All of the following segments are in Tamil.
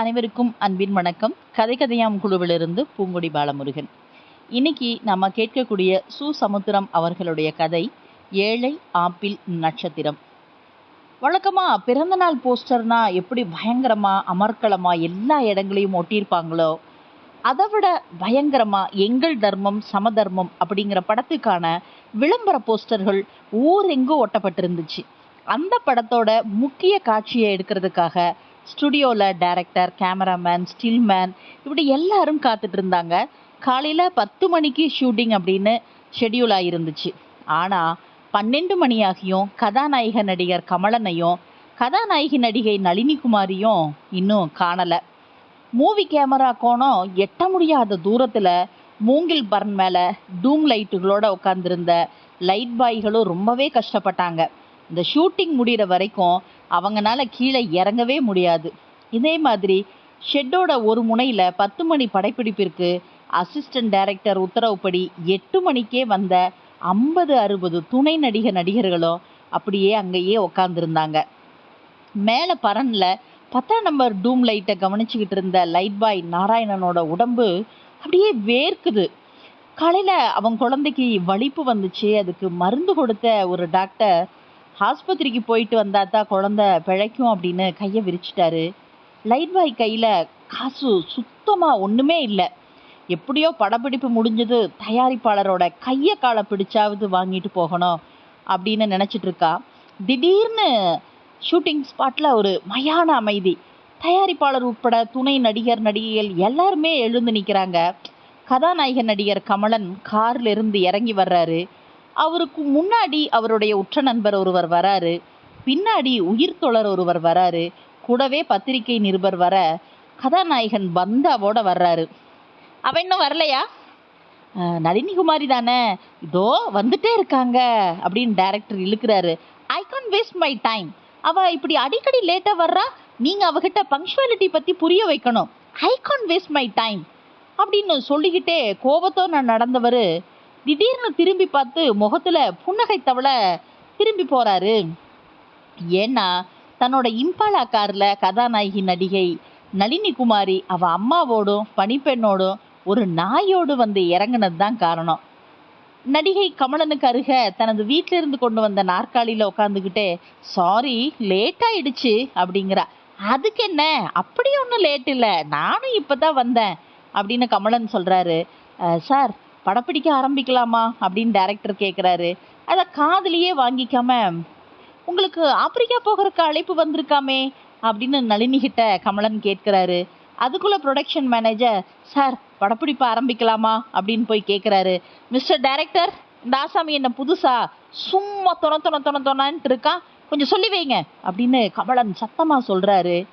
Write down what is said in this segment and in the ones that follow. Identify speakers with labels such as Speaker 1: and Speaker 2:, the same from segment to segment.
Speaker 1: அனைவருக்கும் அன்பின் வணக்கம். கதை கதையாம் குழுவிலிருந்து பூங்கொடி பாலமுருகன். இன்னைக்கு நம்ம கேட்கக்கூடிய சு சமுத்திரம் அவர்களுடைய கதை ஏழை ஆப்பிள் நட்சத்திரம். வழக்கமாக பிறந்தநாள் போஸ்டர்னா எப்படி பயங்கரமா அமர்க்களமாக எல்லா இடங்களையும் ஒட்டியிருப்பாங்களோ அதை விட பயங்கரமாக எங்கள் தர்மம் சமதர்மம் அப்படிங்கிற படத்துக்கான விளம்பர போஸ்டர்கள் ஊரெங்கும் ஒட்டப்பட்டிருந்துச்சு. அந்த படத்தோட முக்கிய காட்சியை எடுக்கிறதுக்காக ஸ்டுடியோவில் டேரக்டர் கேமராமேன் ஸ்டில்மேன் இப்படி எல்லாரும் காத்துட்டு இருந்தாங்க. காலையில் பத்து மணிக்கு ஷூட்டிங் அப்படின்னு ஷெடியூல் ஆகிருந்துச்சு ஆனால் பன்னெண்டு மணியாகியும் கதாநாயக நடிகர் கமலனையும் கதாநாயகி நடிகை நளினி குமாரியும் இன்னும் காணலை. மூவி கேமரா கோணம் எட்ட முடியாத தூரத்தில் மூங்கில் பர்ன் மேலே டூம் லைட்டுகளோடு உட்காந்துருந்த லைட் பாய்களும் ரொம்பவே கஷ்டப்பட்டாங்க. இந்த ஷூட்டிங் முடிகிற வரைக்கும் அவங்கனால கீழே இறங்கவே முடியாது. இதே மாதிரி ஷெட்டோட ஒரு முனையில் பத்து மணி படைப்பிடிப்பிற்கு அசிஸ்டன்ட் டைரக்டர் உத்தரவுப்படி எட்டு மணிக்கே வந்த ஐம்பது அறுபது துணை நடிகர் நடிகர்களும் அப்படியே அங்கேயே உக்காந்துருந்தாங்க. மேலே பரனில் பத்தாம் நம்பர் டூம் லைட்டை கவனிச்சுக்கிட்டு இருந்த லைட் பாய் நாராயணனோட உடம்பு அப்படியே வேர்க்குது. காலையில் அவன் குழந்தைக்கு வலிப்பு வந்துச்சு. அதுக்கு மருந்து கொடுத்த ஒரு டாக்டர் ஆஸ்பத்திரிக்கு போயிட்டு வந்தா தான் குழந்தை பிழைக்கும் அப்படின்னு கையை விரிச்சிட்டாரு. லைட் பாய் கையில் காசு சுத்தமாக ஒன்றுமே இல்லை. எப்படியோ படப்பிடிப்பு முடிஞ்சது தயாரிப்பாளரோட கையை காலை பிடிச்சாவது வாங்கிட்டு போகணும் அப்படின்னு நினச்சிட்டு இருக்கா. திடீர்னு ஷூட்டிங் ஸ்பாட்டில் ஒரு மயான அமைதி. தயாரிப்பாளர் உட்பட துணை நடிகர் நடிகைகள் எல்லாருமே எழுந்து நிற்கிறாங்க கதாநாயக நடிகர் கமலன் கார்லேருந்து இறங்கி வர்றாரு. அவருக்கு முன்னாடி அவருடைய உற்ற நண்பர் ஒருவர் வராரு. பின்னாடி உயிர் தொடர் ஒருவர் வராரு. கூடவே பத்திரிகை நிருபர் வர கதாநாயகன் பந்தாவோட வர்றாரு. அவ இன்னும் வரலையா? நளினி குமாரி தானே. இதோ வந்துட்டே இருக்காங்க அப்படின்னு director இழுக்கிறாரு. I can't waste my time அவ இப்படி அடிக்கடி லேட்டாக வர்றா? நீங்கள் அவகிட்ட பங்க்சுவாலிட்டி பற்றி புரிய வைக்கணும். I can't waste my time அப்படின்னு சொல்லிக்கிட்டே கோபத்தோட நடந்தவர் திடீர்னு திரும்பி பார்த்து முகத்துல புன்னகை தவள திரும்பி போறாரு. ஏன்னா தன்னோட இம்பாலா கார்ல கதாநாயகி நடிகை நளினி குமாரி அவ அம்மாவோடும் பணிப்பெண்ணோடும் ஒரு நாயோடு வந்து இறங்குனது தான் காரணம். நடிகை கமலனுக்கு அருக தனது வீட்டிலிருந்து கொண்டு வந்த நாற்காலியில் உட்காந்துக்கிட்டே சாரி லேட் ஆயிடுச்சு அப்படிங்கிறா. அதுக்கு என்ன? அப்படி ஒன்றும் லேட் இல்லை. நானும் இப்போ தான் வந்தேன் அப்படின்னு கமலன் சொல்கிறாரு சார் படப்பிடிக்க ஆரம்பிக்கலாமா அப்படின்னு டைரக்டர் கேட்குறாரு அதை காதலியே வாங்கிக்காம உங்களுக்கு ஆப்பிரிக்கா போகிறதுக்கு அழைப்பு வந்திருக்காமே அப்படின்னு நளினி கிட்ட கமலன் கேட்குறாரு. அதுக்குள்ள ப்ரொடக்ஷன் மேனேஜர் சார் படப்பிடிப்பு ஆரம்பிக்கலாமா? அப்படின்னு போய் கேட்குறாரு மிஸ்டர் டைரக்டர் இந்த ஆசாமி என்ன புதுசா சும்மா தொண தொண தொண தொணன்ட்டு இருக்கான் கொஞ்சம் சொல்லி வைங்க அப்படின்னு கமலன் சத்தமாக சொல்கிறாரு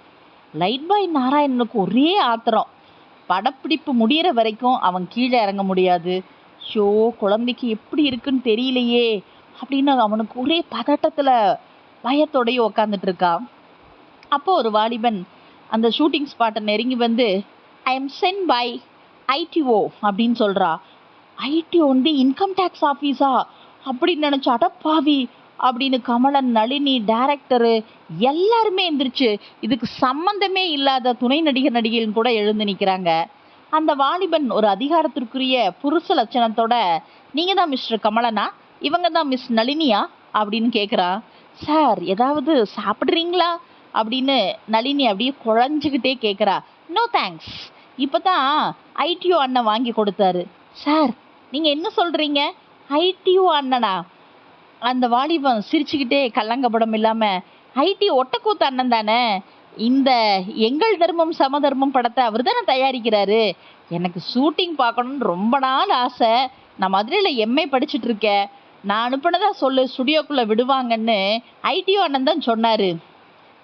Speaker 1: லைட் பாய் நாராயணனுக்கு ஒரே ஆத்திரம். படப்பிடிப்பு முடியிற வரைக்கும் அவன் கீழே இறங்க முடியாது. ஷோ குழந்தைக்கு எப்படி இருக்குன்னு தெரியலையே அப்படின்னு அவனுக்கு ஒரே பதட்டத்தில் பயத்தோடையே உக்காந்துட்டு இருக்கான். அப்போ ஒரு வாலிபன் அந்த ஷூட்டிங் ஸ்பாட்டை நெருங்கி வந்து I am sent by ITO அப்படின்னு சொல்கிறா ஐடிஓ வந்து இன்கம் டேக்ஸ் ஆஃபீஸா அப்படின்னு நினைச்சு பாவி அப்படின்னு கமலன் நளினி டேரக்டரு எல்லாருமே எந்திரிச்சு இதுக்கு சம்பந்தமே இல்லாத துணை நடிகர் நடிகைகள் கூட எழுந்து நிற்கிறாங்க அந்த வாலிபன் ஒரு அதிகாரத்திற்குரிய புருஷ லட்சணத்தோட நீங்கள் தான் மிஸ்டர் கமலனா? இவங்க தான் மிஸ் நளினியா? அப்படின்னு கேட்குறான் சார் ஏதாவது சாப்பிட்றீங்களா? அப்படின்னு நளினி அப்படியே குழஞ்சிக்கிட்டே கேட்குறா நோ தேங்க்ஸ் இப்போ தான் ஐடிஓ அண்ணன் வாங்கி கொடுத்தாரு. சார் நீங்கள் என்ன சொல்கிறீங்க ஐடிஓ அண்ணனா? அந்த வாலிபன் சிரிச்சுக்கிட்டே கல்லங்கப்படம் இல்லாமல் ஐடி ஒட்டக்கூத்து அண்ணன் தானே? இந்த எங்கள் தர்மம் சமதர்மம் படத்தை அவர் தானே தயாரிக்கிறாரு? எனக்கு ஷூட்டிங் பார்க்கணுன்னு ரொம்ப நாள் ஆசை. நான் மதுரையில் எம்ஏ படிச்சுட்டு இருக்கேன். நான் அனுப்புனதா சொல்லு ஸ்டுடியோக்குள்ளே விடுவாங்கன்னு ஐடிஓ அண்ணன் தான் சொன்னார்.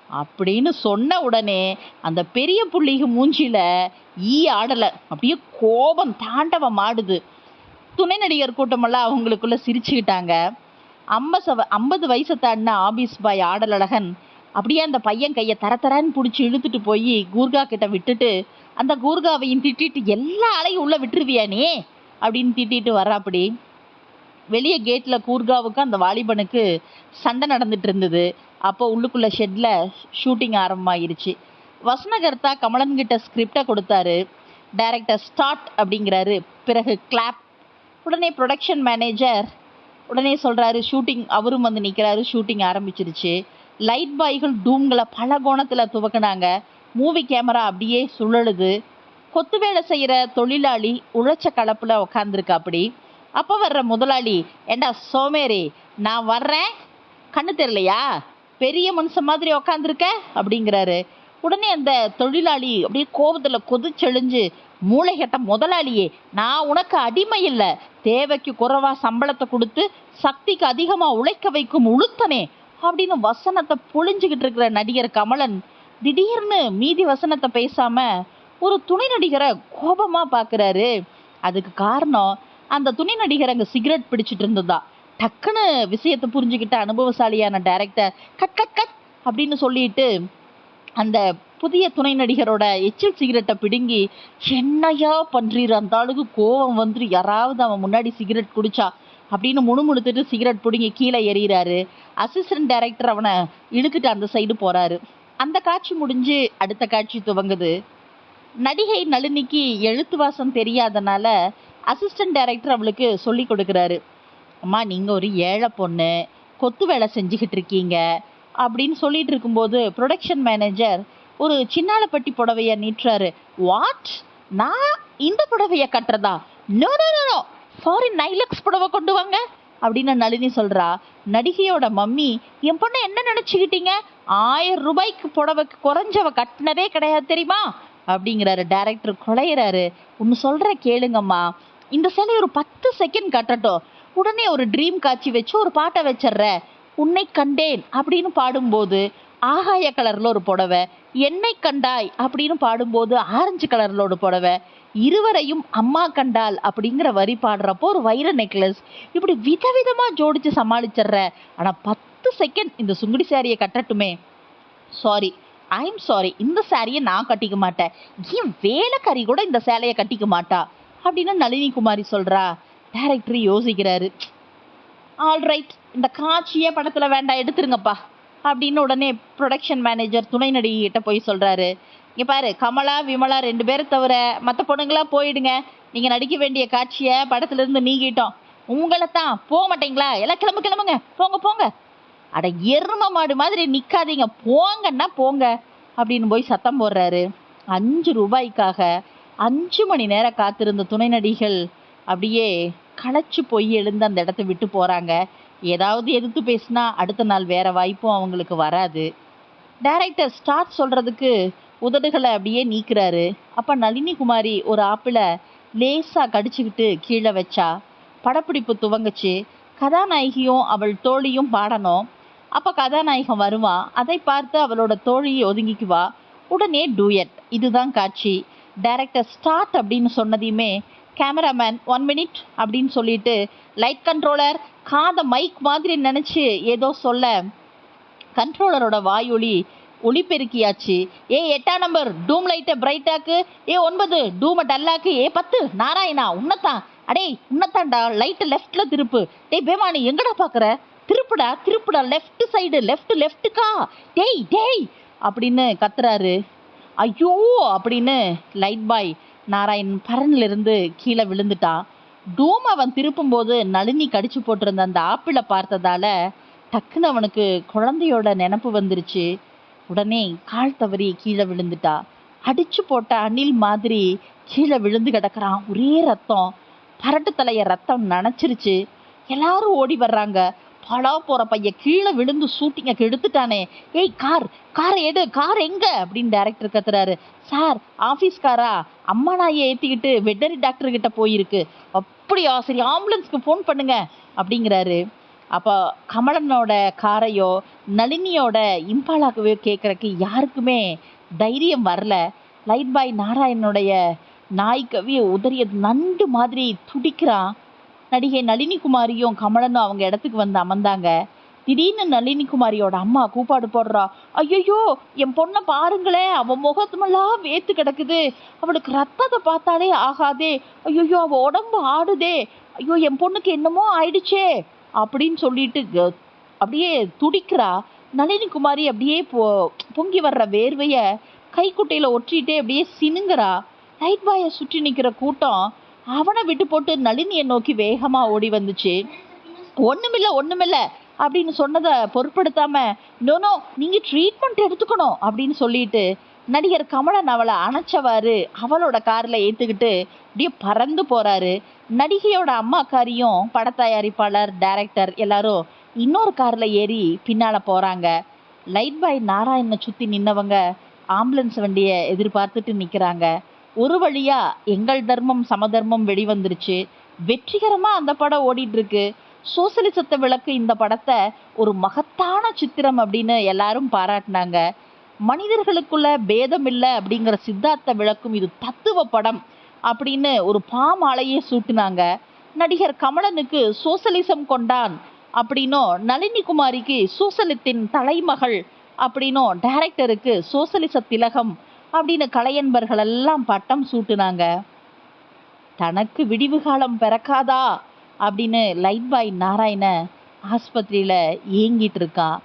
Speaker 1: அப்படின்னு சொன்ன உடனே அந்த பெரிய புள்ளிக மூஞ்சியில் ஈ ஆடலை. அப்படியே கோபம் தாண்டவம் ஆடுது துணை நடிகர் கூட்டமெல்லாம் அவங்களுக்குள்ளே சிரிச்சுக்கிட்டாங்க. ஐம்பது ஐம்பது வயசை தாண்டின ஆபீஸ் பாய் ஆடலழகன் அப்படியே அந்த பையன் கையை தர தரன்னு பிடிச்சி இழுத்துட்டு போய் கூர்கா கிட்ட விட்டுட்டு அந்த கூர்காவையும் திட்டிட்டு எல்லா ஆளையும் உள்ள விட்டுருவியா நீ? அப்படின்னு திட்டிட்டு வர்றாப்படி. வெளியே கேட்டில் கூர்காவுக்கு அந்த வாலிபனுக்கு சண்டை நடந்துட்டு இருந்தது. அப்போ உள்ளுக்குள்ள ஷெட்டில் ஷூட்டிங் ஆரம்பமாயிருச்சு. வசனகர்த்தா கமலன் கிட்ட ஸ்கிரிப்டை கொடுத்தாரு. டைரக்டர் ஸ்டார்ட் அப்படிங்கிறாரு. பிறகு கிளாப் உடனே ப்ரொடக்ஷன் மேனேஜர் உடனே சொல்கிறாரு ஷூட்டிங் அவரும் வந்து நிற்கிறாரு ஷூட்டிங் ஆரம்பிச்சிருச்சு. லைட் பாய்கள் டூம்களை பல கோணத்தில் துவக்குனாங்க. மூவி கேமரா அப்படியே சுழலுது. கொத்து வேலை செய்கிற தொழிலாளி உழைச்ச கலப்பில் உக்காந்துருக்கா அப்படி அப்போ வர்ற முதலாளி ஏண்டா சோமேரி நான் வர்றேன். கண்ணு தெரியலையா? பெரிய மனுஷன் மாதிரி உக்காந்துருக்க? அப்படிங்கிறாரு. உடனே அந்த தொழிலாளி அப்படியே கோபத்தில் கொதிச்செழிஞ்சு மூளைகட்ட முதலாளியே நான் உனக்கு அடிமை இல்லை தேவைக்கு குறைவா சம்பளத்தை கொடுத்து சக்திக்கு அதிகமாக உழைக்க வைக்கும் உளுத்தனே அப்படின்னு வசனத்தை பொழிஞ்சுக்கிட்டு இருக்கிற நடிகர் கமலன் திடீர்னு மீதி வசனத்தை பேசாம ஒரு துணை நடிகரை கோபமாக பார்க்குறாரு அதுக்கு காரணம் அந்த துணை நடிகர் அங்கே சிகரெட் பிடிச்சிட்டு இருந்ததா. டக்குன்னு விஷயத்தை புரிஞ்சுக்கிட்ட அனுபவசாலியான டேரக்டர் கட் கட் கட் அப்படின்னு சொல்லிட்டு அந்த புதிய துணை நடிகரோட எச்சில் சிகரெட்டை பிடுங்கி என்னையா பண்றீர்? அந்த ஆளுக்கு கோவம் வந்து யாராவது அவன் முன்னாடி சிகரெட் குடிச்சா அப்படின்னு முணுமுணுத்துட்டு சிகரெட் பிடுங்கி கீழே எறிகிறாரு அசிஸ்டன்ட் டைரக்டர் அவனை இழுத்துட்டு அந்த சைடு போறாரு. அந்த காட்சி முடிஞ்சு அடுத்த காட்சி துவங்குது. நடிகை நளினிக்கு எழுத்து வாசம் தெரியாதனால அசிஸ்டன்ட் டைரக்டர் அவளுக்கு சொல்லி கொடுக்குறாரு. அம்மா நீங்கள் ஒரு ஏழை பொண்ணு கொத்து வேலை செஞ்சுக்கிட்டு இருக்கீங்க. அப்படின்னு சொல்லிட்டு இருக்கும்போது ப்ரொடக்ஷன் மேனேஜர் ஒரு சின்னாலப்பட்டி புடவைய நீட்டுறாரு. வாட் நான் இந்த புடவைய கட்டுறதா? No no no foreign nylex புடவை கொண்டு வாங்க. அப்படின்னு நளினி சொல்றா. நடிகையோட மம்மி என் பொண்ணை என்ன நினைச்சுக்கிட்டீங்க? ஆயிரம் ரூபாய்க்கு புடவைக்கு குறைஞ்சவ கட்டினதே கிடையாது தெரியுமா? அப்படிங்கிறாரு. டைரக்டர் குலையிறாரு. ஒன்று சொல்கிற கேளுங்கம்மா. இந்த சிலை ஒரு பத்து செகண்ட் கட்டட்டும். உடனே ஒரு ட்ரீம் காட்சி வச்சு ஒரு பாட்டை வச்சிடுற உன்னை கண்டேன். அப்படின்னு பாடும்போது ஆகாய கலர்ல ஒரு புடவை என்னை கண்டாய் அப்படின்னு பாடும்போது ஆரஞ்சு கலர்ல ஒரு புடவை இருவரையும் அம்மா கண்டால் அப்படிங்கிற வரி பாடுறப்போ ஒரு வைர நெக்லஸ். இப்படி விதவிதமா ஜோடிச்சு சமாளிச்சிடுற. ஆனா பத்து செகண்ட் இந்த சுங்குடி சாரியை கட்டட்டுமே. சாரி ஐம் சாரி இந்த சாரியை நான் கட்டிக்க மாட்டேன். ஏன் வேலைக்காரி கூட இந்த சேலையை கட்டிக்க மாட்டா? அப்படின்னு நளினி குமாரி சொல்றா. டேரக்டர் யோசிக்கிறாரு. ஆல்ரைட் இந்த காட்சியே படத்துல வேண்டாம் எடுத்துருங்கப்பா. அப்படின்னு உடனே ப்ரொடக்ஷன் மேனேஜர் துணை நடிகிட்ட போய் சொல்கிறாரு இங்கே பாரு கமலா விமலா ரெண்டு பேரை தவிர மற்ற பொண்ணுங்களாம் போயிடுங்க. நீங்கள் நடிக்க வேண்டிய காட்சியை படத்துலேருந்து நீக்கிட்டோம். உங்களை தான் போக மாட்டீங்களா? எல்லாம் கிளம்பு கிளம்புங்க. போங்க போங்க. அட எரும மாடு மாதிரி நிற்காதீங்க போங்கன்னா போங்க அப்படின்னு போய் சத்தம் போடுறாரு. அஞ்சு ரூபாய்க்காக அஞ்சு மணி நேரம் காத்திருந்த துணை நடிகள் அப்படியே களைச்சி போய் எழுந்து அந்த இடத்த விட்டு போகிறாங்க ஏதாவது எதிர்த்து பேசினா அடுத்த நாள் வேறு வாய்ப்பும் அவங்களுக்கு வராது. டைரக்டர் ஸ்டார்ட் சொல்கிறதுக்கு உதடுகளை அப்படியே நீக்குறாரு. அப்போ நளினி குமாரி ஒரு ஆப்பிளை லேசாக கடிச்சுக்கிட்டு கீழே வச்சா படப்பிடிப்பு துவங்குச்சு. கதாநாயகியும் அவள் தோழியும் பாடணும். அப்போ கதாநாயகன் வருவான் அதை பார்த்து அவளோட தோழியை ஒதுங்கிக்குவா. உடனே டூயட். இதுதான் காட்சி. டைரக்டர் ஸ்டார்ட் அப்படின்னு சொன்னதையுமே கேமராமேன் ஒன் மினிட் அப்படின்னு சொல்லிட்டு லைட் கண்ட்ரோலர் காதை மைக் மாதிரி நினச்சி ஏதோ சொல்ல கண்ட்ரோலரோட வாயொலி ஒளிபெருக்கியாச்சு. ஏ எட்டாம் நம்பர் டூம் லைட்டை பிரைட்டாக்கு ஏ ஒன்பது டூமை டல்லாக்கு ஏ பத்து நாராயணா உன்னத்தான். அடே உன்னத்தான்டா லைட்டை லெஃப்டில் திருப்பு. டேய் பேமானி எங்கடா பார்க்குற திருப்புடா திருப்புடா லெஃப்ட் சைடு லெஃப்ட் லெஃப்ட்டுக்கா டேய் டேய் அப்படின்னு கத்துறாரு. ஐயோ அப்படின்னு லைட் பாய் நாராயண் பரன்லிருந்து கீழே விழுந்துட்டான். டூம் அவன் திருப்பும்போது நளினி கடிச்சு போட்டிருந்த அந்த ஆப்பிளை பார்த்ததால டக்குன்னு அவனுக்கு குழந்தையோட நினப்பு வந்துருச்சு. உடனே கால் தவறி கீழே விழுந்துட்டா. அடிச்சு போட்ட அணில் மாதிரி கீழே விழுந்து கிடக்குறான். ஒரே ரத்தம். பரட்டு தலைய ரத்தம் நனைச்சிருச்சு எல்லாரும் ஓடி வர்றாங்க. பாடா போகிற பையன் கீழே விழுந்து ஷூட்டிங்க கெடுத்துட்டானே ஏய் கார் காரை எடு கார் எங்க? அப்படின்னு டேரக்டர் கத்துறாரு. சார் ஆஃபீஸ்காரா அம்மா நாயை ஏற்றிக்கிட்டு வெட்டரி டாக்டர் கிட்ட போயிருக்கு. அப்படியா சரி ஆம்புலன்ஸ்க்கு ஃபோன் பண்ணுங்க அப்படிங்கிறாரு. அப்போ கமலனோட காரையோ நளினியோட இம்பாலாக்கவே கேட்குறக்கு யாருக்குமே தைரியம் வரல. லைட் பாய் நாராயணனுடைய நாய் கவியை உதறிய நண்டு மாதிரி துடிக்கிறான். நடிகை நளினி குமாரியும் கமலனும் அவங்க இடத்துக்கு வந்து அமர்ந்தாங்க. திடீர்னு நளினி குமாரியோட அம்மா கூப்பாடு போடுறா. ஐயோ என் பொண்ணை பாருங்களேன் அவன் முகத்துமெல்லாம் வேத்து கிடக்குது. அவளுக்கு ரத்தத்தை பார்த்தாலே ஆகாதே. ஐயோ அவ உடம்பு ஆடுதே. ஐயோ என் பொண்ணுக்கு என்னமோ ஆயிடுச்சே. அப்படின்னு சொல்லிட்டு அப்படியே துடிக்கிறா. நளினி குமாரி அப்படியே பொ பொங்கி வர்ற வேர்வைய கைக்குட்டையில் ஒற்றிட்டே அப்படியே சினுங்குறா லைட் பாயை சுற்றி நிற்கிற கூட்டம் அவனை விட்டு போட்டு நளினியை நோக்கி வேகமாக ஓடி வந்துச்சு. ஒன்றுமில்லை ஒன்றுமில்லை அப்படின்னு சொன்னதை பொருட்படுத்தாம நோ நீங்கள் ட்ரீட்மெண்ட் எடுத்துக்கணும் அப்படின்னு சொல்லிட்டு நடிகர் கமலன் அவளை அணைச்சவாறு அவளோட காரில் ஏற்றுக்கிட்டு அப்படியே பறந்து போகிறாரு நடிகையோட அம்மாக்காரியும் படத்தயாரிப்பாளர் டைரக்டர் எல்லாரும் இன்னொரு காரில் ஏறி பின்னால் போகிறாங்க லைட் பாய் நாராயணனை சுற்றி நின்னவங்க ஆம்புலன்ஸ் வண்டியை எதிர்பார்த்துட்டு நிற்கிறாங்க ஒரு வழியாக எங்கள் தர்மம் சமதர்மம் வெளிவந்துருச்சு. வெற்றிகரமாக அந்த படம் ஓடிட்டுருக்கு. சோசலிசத்தை விளக்கு இந்த படத்தை ஒரு மகத்தான சித்திரம் அப்படின்னு எல்லாரும் பாராட்டினாங்க. மனிதர்களுக்குள்ள பேதம் இல்லை அப்படிங்கிற சித்தார்த்த விளக்கும் இது தத்துவ படம் அப்படின்னு ஒரு பாமாலையே சூட்டினாங்க. நடிகர் கமலனுக்கு சோசலிசம் கொண்டான் அப்படின்னும் நளினி குமாரிக்கு சோசலித்தின் தலைமகள் அப்படின்னும் டைரக்டருக்கு சோசலிச திலகம் அப்படின்னு கலையன்பர்கள் எல்லாம் பட்டம் சூட்டுனாங்க. தனக்கு விடிவு காலம் பிறக்காதா அப்படின்னு லைட் பாய் நாராயண ஆஸ்பத்திரியில் ஏங்கிட்டு இருக்கான்.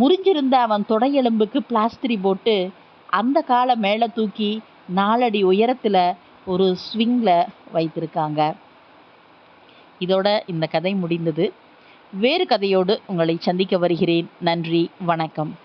Speaker 1: முறிஞ்சிருந்த அவன் தொடையெலும்புக்கு பிளாஸ்திரி போட்டு அந்த காலை மேலே தூக்கி நாலடி உயரத்தில் ஒரு ஸ்விங்கில் வைத்திருக்காங்க. இதோட இந்த கதை முடிந்தது. வேறு கதையோடு உங்களை சந்திக்க வருகிறேன். நன்றி வணக்கம்.